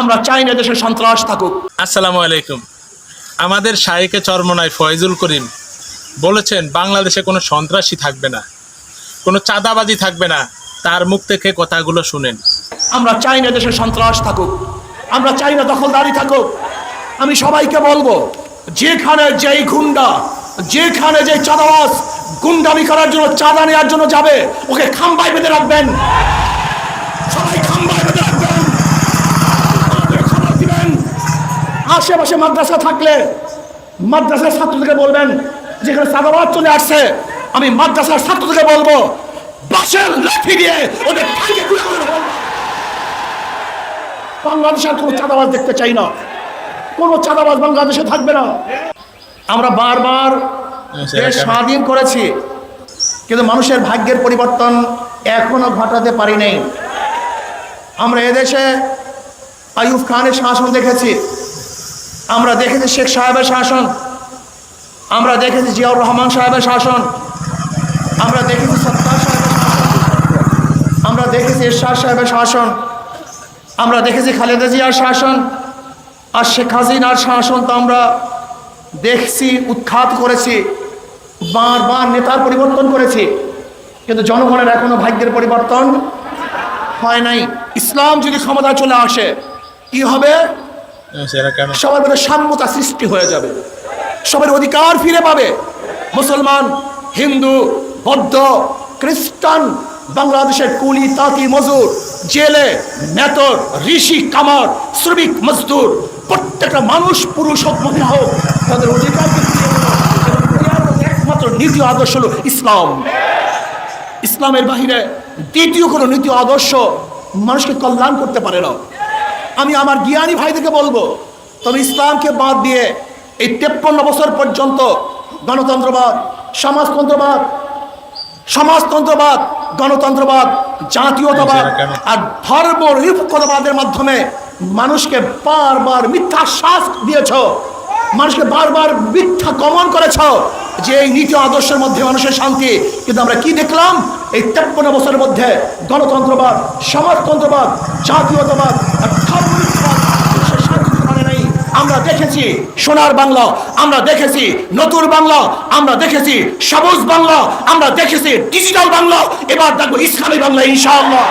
আমরা চাই না দেশে সন্ত্রাস থাকুক। আসসালামু আলাইকুম। আমাদের শাইকে চরমনায় ফয়জুল করিম বলেছেন বাংলাদেশে কোনো সন্ত্রাসী থাকবে না কোনো চাঁদাবাজি থাকবে না। তার মুখ থেকে কথাগুলো শুনেন। আমরা চাই না দেশে সন্ত্রাস থাকুক। আমরা চাই না দখলদারি থাকুক। আমি সবাইকে বলব যেখানে যেই গুন্ডা যেখানে যে চাঁদাবাস গুন্ডামি করার জন্য চাঁদা নেওয়ার জন্য যাবে ওকে খাম্বায় বেঁধে রাখবেন। সবাই খাম্বায় বেঁধে রাখবেন আমাদের খবর দিবেন আশেপাশে মাদ্রাসা থাকলে মাদ্রাসার ছাত্রদেরকে বলবেন যেখানে চাঁদাবাদ চলে আসছে আমি মাদ্রাসার ছাত্রদেরকে বলব বাসের লাঠি দিয়ে ওদের। বাংলাদেশের কোনো চাঁদাবাজ দেখতে চাই না। কোনো চাঁদাবাজ বাংলাদেশে থাকবে না। আমরা বারবার দেশ স্বাধীন করেছি কিন্তু মানুষের ভাগ্যের পরিবর্তন এখনও ঘটাতে পারি নাই। আমরা এদেশে আইয়ুব খানের শাসন দেখেছি। আমরা দেখেছি শেখ সাহেবের শাসন, আমরা দেখেছি জিয়াউর রহমান সাহেবের শাসন, আমরা দেখেছি সত্তার সাহেবের শাসন, আমরা দেখেছি এরশাদ সাহেবের শাসন, আমরা দেখেছি খালেদা জিয়ার শাসন আর শেখ হাসিনার শাসন তো আমরা দেখছি, উৎখাত করেছি, বারবার নেতার পরিবর্তন করেছি, কিন্তু জনগণের এখনও ভাগ্যের পরিবর্তন হয় নাই। ইসলাম যদি ক্ষমতায় চলে আসে, কি হবে? সবার মধ্যে সাম্যতা সৃষ্টি হয়ে যাবে। সবার অধিকার ফিরে পাবে। মুসলমান, হিন্দু, বৌদ্ধ, খ্রিস্টান, বাংলাদেশের কুলি, তাঁতি মজুর জেলে, মেতর, ঋষি, কামার, শ্রমিক, মজদুর, প্রত্যেকটা মানুষ পুরুষ হোক, মহিলা হোক, তাদের মধ্যে একমাত্র নীতি আদর্শ হল ইসলাম। ইসলামের বাহিরে দ্বিতীয় কোনো নীতি আদর্শ মানুষকে কল্যাণ করতে পারে না। আমি আমার জ্ঞানী ভাইদেরকে বলব তবে ইসলামকে বাদ দিয়ে এই তেপ্পন্ন বছর পর্যন্ত গণতন্ত্রবাদ সমাজতন্ত্রবাদ সমাজতন্ত্রবাদ গণতন্ত্রবাদ জাতীয়তাবাদ আর ধর্ম নিরপেক্ষতাবাদের মাধ্যমে মানুষকে বারবার মিথ্যা শ্বাস দিয়েছ মানুষকে বারবার মিথ্যা গমন করেছ যে এই নীতি আদর্শের মধ্যে মানুষের শান্তি। কিন্তু আমরা কি দেখলাম? এই তেপ্পন্ন বছরের মধ্যে গণতন্ত্রবাদ, সমাজতন্ত্রবাদ, জাতীয়তাবাদ আমরা দেখেছি সোনার বাংলা, আমরা দেখেছি নতুন বাংলা, আমরা দেখেছি সবুজ বাংলা, আমরা দেখেছি ডিজিটাল বাংলা, এবার দেখব ইসলামী বাংলা, ইনশাআল্লাহ।